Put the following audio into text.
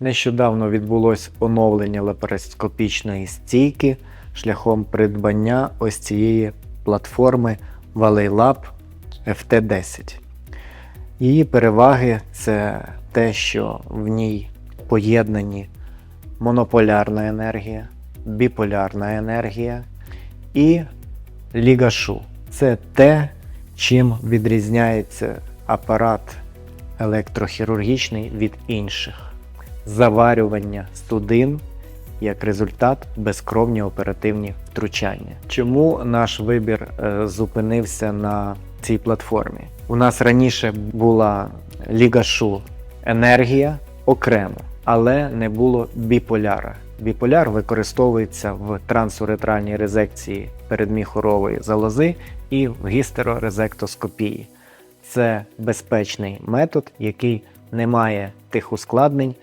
Нещодавно відбулось оновлення лапароскопічної стійки шляхом придбання ось цієї платформи ValleyLab FT10. Її переваги це те, що в ній поєднані монополярна енергія, біполярна енергія і лігашу. Це те, чим відрізняється апарат електрохірургічний від інших. Заварювання судин як результат безкровні оперативні втручання. Чому наш вибір е, зупинився на цій платформі? У нас раніше була лігашу енергія окремо, але не було біполяра. Біполяр використовується в трансуретральній резекції передміхорової залози і в гістерорезектоскопії. Це безпечний метод, який не має тих ускладнень,